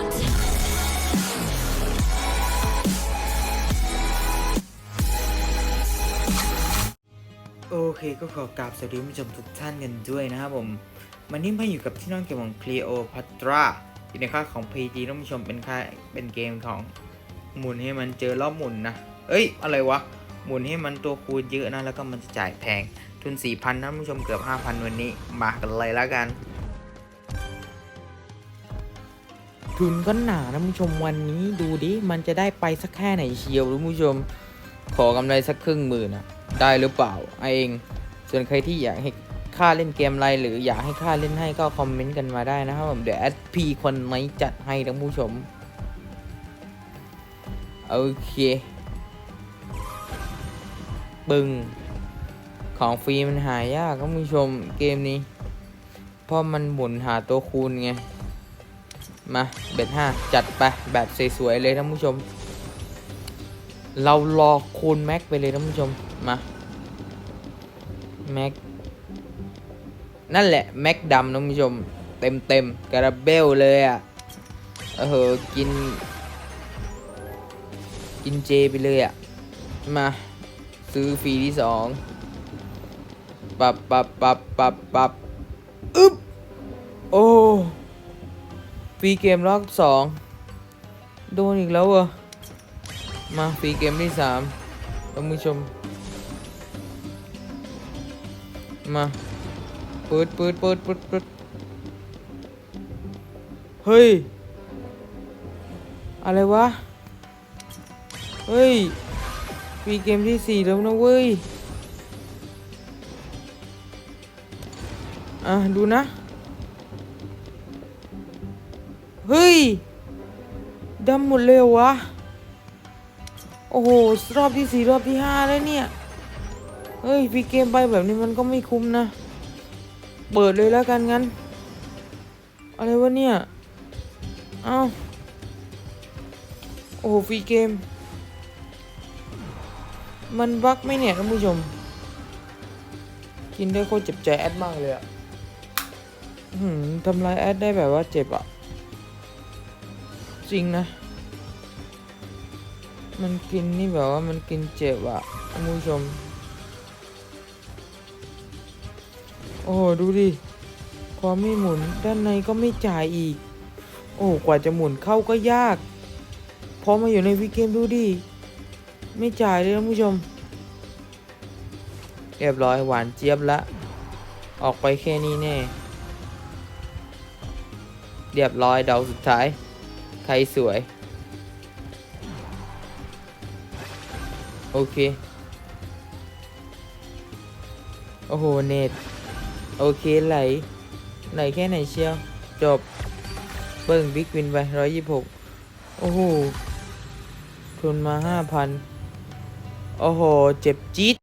โอเคก็ขอกราบสวัสดีผู้ชมทุกท่านกันด้วยนะครับผมวันนี้มาอยู่กับที่น้องเกมของ Cleopatra อยู่ในค่ายของ PG ท่านผู้ชมเป็นค่ายเป็นเกมของหมุนให้มันเจอรอบหมุนนะ เอ้ย อะไรวะ หมุนให้มันตัวคูณเยอะนะ แล้วก็มันจะจ่ายแพง ทุน 4,000ท่านผู้ชมเกือบ 5,000 วันนี้ มากันเลยแล้วกัน ทุนก็หนาท่านผู้ชมวันนี้ดูดิมันจะได้ไปสักแค่ไหนเชียวท่านผู้ชม ขอกำไรสักครึ่งหมื่นอะได้หรือเปล่าไอเอง ส่วนใครที่อยากให้ค่าเล่นเกมอะไรหรืออยากให้ค่าเล่นให้ก็คอมเมนต์กันมาได้นะครับผมเดี๋ยวแอดพีคนไหนจัดให้ท่านผู้ชมโอเคปึงของฟรีมันหายากท่านผู้ชมเกมนี้เพราะมันหมุนหาตัวคูณไง มาเบ็ดห้าจัดไปแบบสวยๆเลยท่านผู้ชม เรารอคูณแม็กไปเลยท่านผู้ชมมาแม็กนั่นแหละ แม็กดำท่านผู้ชม เต็มเต็มๆการาเบลเลยอะ่ะเออกิน กินเจไปเลยอะ่ะ มาซื้อฟรีที่สองปับปับปับปับปับอึ๊บโอ้ ฟรีเกมรอบสองโดนอีกแล้วเหรอมาฟรีเกมที่สามท่านผู้ชม มาเปิดเปิดเปิดเปิดเปิดเฮ้ย อะไรวะ เฮ้ยฟรีเกมที่สี่แล้วนะเว้ย อะ ดูนะ เฮ้ยดำหมดเลยเหรอวะ โอ้โห รอบที่สี่รอบที่ห้าแล้วเนี่ย เฮ้ยฟีเกมไปแบบนี้มันก็ไม่คุ้มนะ เปิดเลยแล้วกันงั้น อะไรวะเนี่ย เอ้า โอ้โหฟรีเกม มันบั๊กไหมเนี่ยท่านผู้ชม กินได้โคตรเจ็บใจแอดมากเลยอะอื้อหืมทำลายแอดได้แบบว่าเจ็บอะ จริงนะ มันกินนี่แบบว่ามันกินเจ็บอะท่านผู้ชม โอ้ดูดิ พอไม่หมุนด้านในก็ไม่จ่ายอีก โอ้กว่าจะหมุนเข้าก็ยาก พอมาอยู่ในวีเกมดูดิ ไม่จ่ายเลยท่านผู้ชม เรียบร้อยหวานเจี๊ยบละ ออกไปแค่นี้แน่เรียบร้อยเดาสุดท้าย ใครสวย โอเค โอ้โห เน็ต โอเคไหล ไหลแค่ไหนเชียว จบ เบิ้งบิ๊กวินไปร้อยยี่หกโอ้โห ทุนมาห้าพัน โอ้โห เจ็บจี๊ด